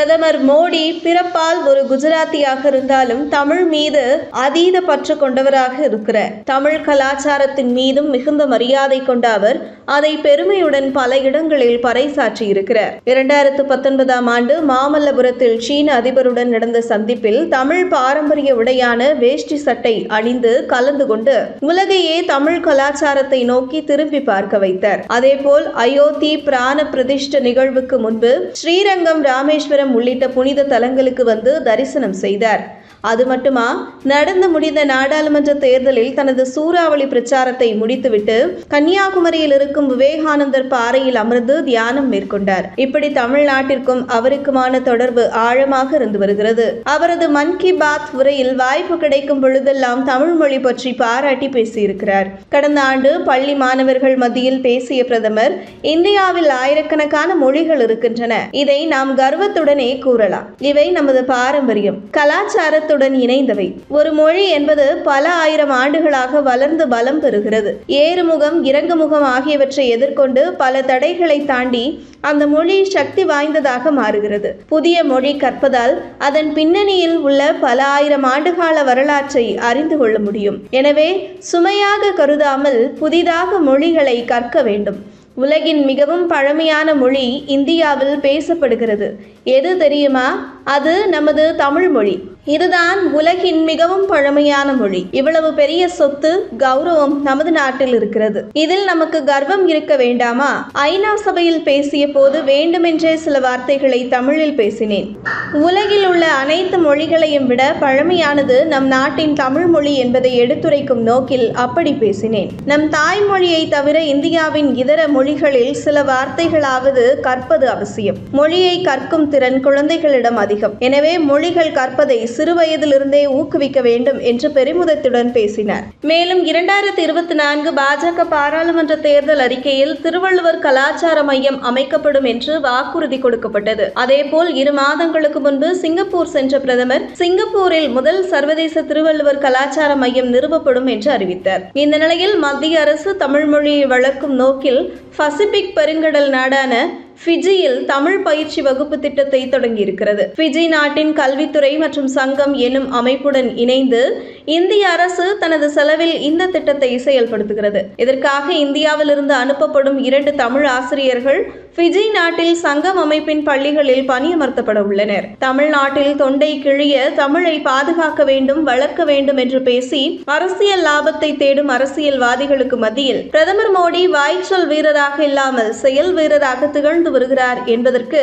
பிரதமர் மோடி பிறப்பால் ஒரு குஜராத்தியாக இருந்தாலும் தமிழ் மீது அதீத பற்று கொண்டவராக இருக்கிறார். தமிழ் கலாச்சாரத்தின் மீதும் மிகுந்த மரியாதை கொண்ட அவர் அதை பெருமையுடன் பல இடங்களில் பறைசாற்றி இருக்கிறார். இரண்டாயிரத்து பத்தொன்பதாம் ஆண்டு மாமல்லபுரத்தில் சீன அதிபருடன் நடந்த சந்திப்பில் தமிழ் பாரம்பரிய உடையான வேஷ்டி சட்டை அணிந்து கலந்து கொண்டு உலகையே தமிழ் கலாச்சாரத்தை நோக்கி திரும்பி பார்க்க வைத்தார். அதேபோல் அயோத்தி பிராண பிரதிஷ்ட நிகழ்வுக்கு முன்பு ஸ்ரீரங்கம் ராமேஸ்வரம் உள்ளிட்ட புனித தலங்களுக்கு வந்து தரிசனம் செய்தார். அது மட்டுமா? நடந்து முடிந்த நாடாளுமன்ற தேர்தலில் தனது சூறாவளி பிரச்சாரத்தை முடித்துவிட்டு கன்னியாகுமரியில் இருக்கும் விவேகானந்தர் பாறையில் அமர்ந்து தியானம் மேற்கொண்டார். இப்படி தமிழ்நாட்டிற்கும் அவருக்குமான தொடர்பு ஆழமாக இருந்து வருகிறது. அவரது மன் கி பாத் உரையில் வாய்ப்பு கிடைக்கும் பொழுதெல்லாம் தமிழ் மொழி பற்றி பாராட்டி பேசியிருக்கிறார். கடந்த ஆண்டு பள்ளி மாணவர்கள் மத்தியில் பேசிய பிரதமர் இந்தியாவில் ஆயிரக்கணக்கான மொழிகள் இருக்கின்றன. இதை நாம் கர்வத்துடனே கூறலாம். இவை நமது பாரம்பரியம். காலத்துடன் இணைந்தவை. ஒரு மொழி என்பது பல ஆயிரம் ஆண்டுகளாக வளர்ந்து பலம் பெறுகிறது. ஏறுமுகம் இறங்குமுகம் ஆகியவற்றை எதிர்கொண்டு பல தடைகளை தாண்டி அந்த மொழி சக்தி வாய்ந்ததாக மாறுகிறது. புதிய மொழி கற்பதால் அதன் பின்னணியில் உள்ள பல ஆயிரம் ஆண்டுகால வரலாற்றை அறிந்து கொள்ள முடியும். எனவே சுமையாக கருதாமல் புதிதாக மொழிகளை கற்க வேண்டும். உலகின் மிகவும் பழமையான மொழி இந்தியாவில் பேசப்படுகிறது. எது தெரியுமா? அது நமது தமிழ் மொழி. இதுதான் உலகின் மிகவும் பழமையான மொழி. இவ்வளவு பெரிய சொத்து கௌரவம் நமது நாட்டில் இருக்கிறது. இதில் நமக்கு கர்வம் இருக்க வேண்டாமா? ஐநா சபையில் பேசிய போது வேண்டுமென்றே சில வார்த்தைகளை தமிழில் பேசினேன். உலகில் உள்ள அனைத்து மொழிகளையும் விட பழமையானது நம் நாட்டின் தமிழ் மொழி என்பதை எடுத்துரைக்கும் நோக்கில் அப்படி பேசினேன். நம் தாய்மொழியை தவிர இந்தியாவின் இதர மொழிகளில் சில வார்த்தைகளாவது கற்பது அவசியம். மொழியை கற்கும் திறன் குழந்தைகளிடம் அதிகம். எனவே மொழிகள் கற்பதை சிறுவயதிலிருந்தே ஊக்குவிக்க வேண்டும் என்று பெருமிதத்துடன் பேசினார். மேலும் இரண்டாயிரத்தி இருபத்தி நான்கு பாஜக பாராளுமன்ற தேர்தல் அறிக்கையில் திருவள்ளுவர் கலாச்சார மையம் அமைக்கப்படும் என்று வாக்குறுதி கொடுக்கப்பட்டது. அதேபோல் இரு மாதங்களுக்கு முன்பு சிங்கப்பூர் சென்ற பிரதமர் சிங்கப்பூரில் முதல் சர்வதேச திருவள்ளுவர் கலாச்சார மையம் நிறுவப்படும் என்று அறிவித்தார். இந்த நிலையில் மத்திய அரசு தமிழ் மொழியை வளர்க்கும் நோக்கில் பசிபிக் பெருங்கடல் நாடான ஃபிஜியில் தமிழ் பயிற்சி வகுப்பு திட்டத்தை தொடங்கியிருக்கிறது. ஃபிஜி நாட்டின் கல்வித்துறை மற்றும் சங்கம் எனும் அமைப்புடன் இணைந்து இந்திய அரசு தனது செலவில் இந்த திட்டத்தை செயல்படுத்துகிறது. இதற்காக இந்தியாவிலிருந்து அனுப்பப்படும் இரண்டு தமிழ் ஆசிரியர்கள் பிஜி நாட்டில் சங்கம் அமைப்பின் பள்ளிகளில் பணியமர்த்தப்பட உள்ளனர். தமிழ்நாட்டில் தொண்டை கிழிய தமிழை பாதுகாக்க வேண்டும் வளர்க்க வேண்டும் என்று பேசி அரசியல் லாபத்தை தேடும் அரசியல்வாதிகளுக்கு மத்தியில் பிரதமர் மோடி வாய்ச்சொல் வீரராக இல்லாமல் செயல் வீரராக திகழ்ந்து வருகிறார் என்பதற்கு